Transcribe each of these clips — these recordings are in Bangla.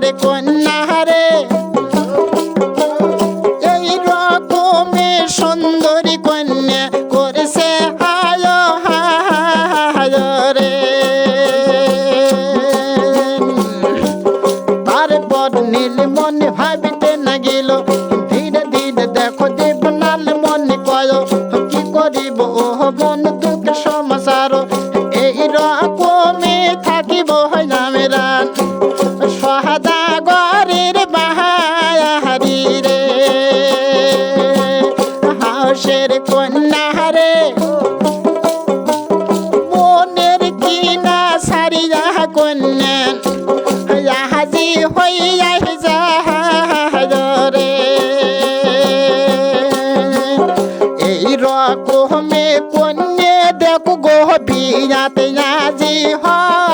quiere con কন্যা হাজি হইয়া যাহারে। এই রকমে কন্যা দেখো গো বিয়াতে আজি হয়।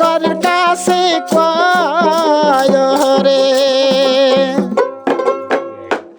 God